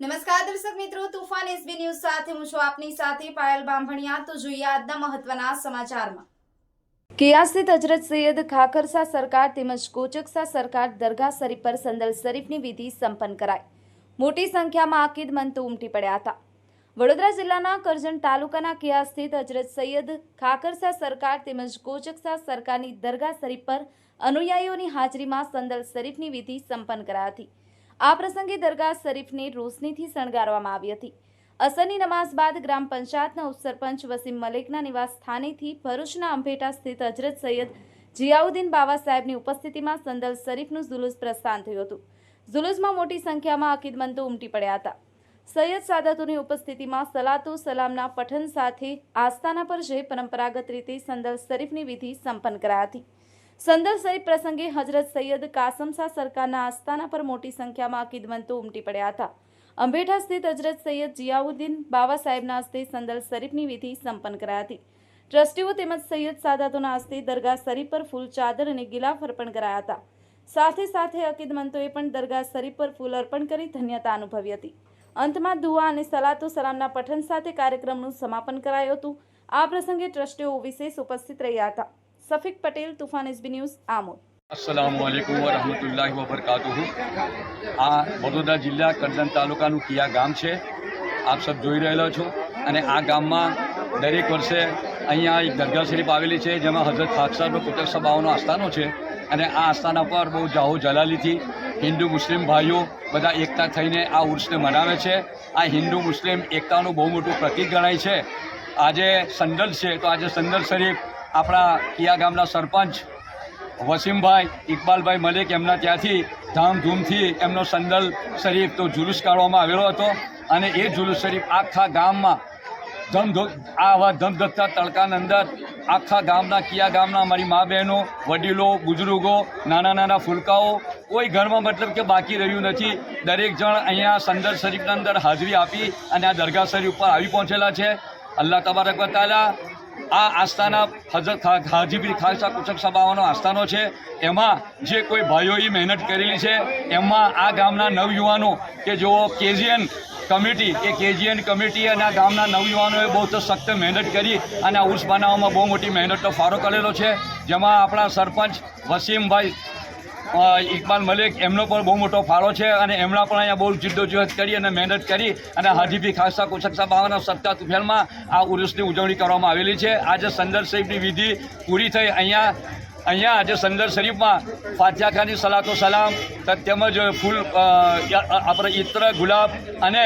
નમસ્કાર દર્શક મિત્રો, તુફાન એસબી ન્યૂઝ સાથે હું છું આપની સાથે પાયલ બાંભણિયા. તો જોઈએ આજના મહત્વના સમાચારમાં. કિયા સ્થિત હજરત સૈયદ ખાખરસા સરકાર તેમજ કોચકસા સરકાર દરગાહ શરીફ પર સંદલ શરીફની વિધિ સંપન્ન કરાઈ. મોટી સંખ્યામાં આકીદ મંતો ઉમટી પડ્યા હતા. વડોદરા જિલ્લાના કરજણ તાલુકાના કિયા સ્થિત હજરત સૈયદ ખાખરસા સરકાર તેમજ કોચકસા સરકારની દરગાહ શરીફ પર અનુયાયીઓની હાજરીમાં સંદલ શરીફની વિધિ સંપન્ન કરાઈ હતી. આ પ્રસંગે દરગાહ શરીફને રોશનીથી શણગારવામાં આવી હતી. અસરની નમાઝ બાદ ગ્રામ પંચાયતના ઉપસરપંચ વસીમ મલેકના નિવાસ સ્થાનેથી ભરૂચના અંભેટા સ્થિત હજરત સૈયદ જિયાઉદ્દીન બાવા સાહેબની ઉપસ્થિતિમાં સંદલ શરીફનું જુલુસ પ્રસ્થાન થયું હતું. જુલુસમાં મોટી સંખ્યામાં અકીદમંતો ઉમટી પડ્યા હતા. સૈયદ સાદતોની ઉપસ્થિતિમાં સલાતો સલામના પઠન સાથે આસ્થાના પર જે પરંપરાગત રીતે સંદલ શરીફની વિધિ સંપન્ન કરાઈ હતી. સંદલ શરીફ પ્રસંગે હજરત સૈયદ કાસમસા સરકારના આસ્થાના પર મોટી સંખ્યામાં અકીદવંતો ઉમટી પડ્યા હતા. અંબેઠા સ્થિત હજરત સૈયદ જિયાઉદ્દીન બાવા સાહેબના હસ્તે સંદર શરીફની વિધિ સંપન્ન કરાઈ હતી. ટ્રસ્ટીઓ તેમજ સૈયદ સાદાતોના હસ્તે દરગાહ શરીફ પર ફૂલ ચાદર અને ગિલાફ અર્પણ કરાયા હતા. સાથે સાથે અકીદમંતોએ પણ દરગાહ શરીફ પર ફૂલ અર્પણ કરી ધન્યતા અનુભવી હતી. અંતમાં દુઆ અને સલાતો સલામના પઠન સાથે કાર્યક્રમનું સમાપન કરાયું હતું. આ પ્રસંગે ટ્રસ્ટીઓ વિશેષ ઉપસ્થિત રહ્યા હતા. સફીક પટેલ તુફાન એસબી ન્યૂઝ આમોદ અસલામ અલૈકુમ વરહમતુલ્લાહ વબરકાતુહ આ વડોદરા જિલ્લા કરજણ તાલુકાનું કિયા ગામ છે. આપ સબ જોઈ રહેલો છો અને આ ગામમાં દરેક વર્ષે અહીંયા એક દરગાહ શરીફ આવેલી છે, જેમાં હજરત ખાકસાબનો કુતર સભાઓનો આસ્થાનો છે અને આ આસ્થાના પર બહુ જાહો જલાલીથી હિન્દુ, મુસ્લિમ ભાઈઓ બધા એકતા થઈને આ ઉર્સને મનાવે છે. આ હિન્દુ, મુસ્લિમ એકતાનું બહુ મોટું પ્રતીક ગણાય છે. આજે સંદલ છે, તો આજે સંદલ શરીફ આપણા કિયા ગામના સરપંચ વસીમભાઈ ઇકબાલભાઈ મલિક એમના ત્યાંથી ધામધૂમથી એમનો સંદલ શરીફ તો જુલુસ કાઢવામાં આવેલો હતો અને એ જુલુસ શરીફ આખા ગામમાં ધમધો આવા ધમધકતા તડકાની અંદર આખા ગામના કિયા ગામના મારી મા બહેનો, વડીલો, બુજુર્ગો, નાના નાના ફૂલકાઓ, કોઈ ઘરમાં મતલબ કે બાકી રહ્યું નથી. દરેક જણ અહીંયા સંદર શરીફના અંદર હાજરી આપી અને આ દરગાહ શરીફ ઉપર આવી પહોંચેલા છે. અલ્લાહ તબારક વ તાલા આ આસ્થાના હજરત હાજીપીર ખાલસા કુચક સભાઓનો આસ્થાનો છે. એમાં જે કોઈ ભાઈઓએ મહેનત કરેલી છે, એમાં આ ગામના નવયુવાનો કે જેઓ કેજીએન કમિટી એ કેજીએન કમિટી અને આ ગામના નવયુવાનોએ બહુ તો સખ્ત મહેનત કરી અને આ ઉર્સ બનાવવામાં બહુ મોટી મહેનતનો ફાળો કરેલો છે. જેમાં આપણા સરપંચ વસીમભાઈ ઇકબાલ મલિક એમનો પણ બહુ મોટો ફાળો છે અને એમના પણ અહીંયા બહુ જિદ્દોજહદ કરી અને મહેનત કરી અને હાજીભી ખાસા કુશક સભાઓના સત્તા તુફેલમાં આ ઉર્સની ઉજવણી કરવામાં આવેલી છે. આજે સંદર સાહેબની વિધિ પૂરી થઈ. અહીંયા અહીંયા આજે સંદર શરીફમાં ફાતિયા ખાની સલાતો સલામ તેમજ ફૂલ આપણે ઇત્ર ગુલાબ અને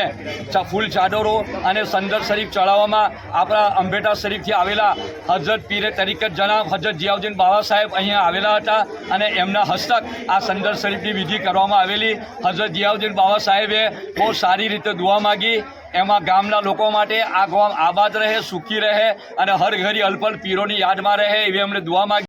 ફૂલ ચાદરો અને સંદર શરીફ ચડાવવામાં આપણા અંબેટા શરીફથી આવેલા હજરત પીરે તરીકત જનાબ હજરત જિયાઉદ્દીન બાબા સાહેબ અહીંયા આવેલા હતા અને એમના હસ્તક આ સંદર શરીફની વિધિ કરવામાં આવેલી. હજરત જિયાઉદ્દીન બાબા સાહેબે બહુ સારી રીતે દુઆ માગી. એમાં ગામના લોકો માટે આ ગામ આબાદ રહે, સુખી રહે અને હર ઘરી અલપલ પીરોની યાદમાં રહે એવી એમણે દુઆ માગી.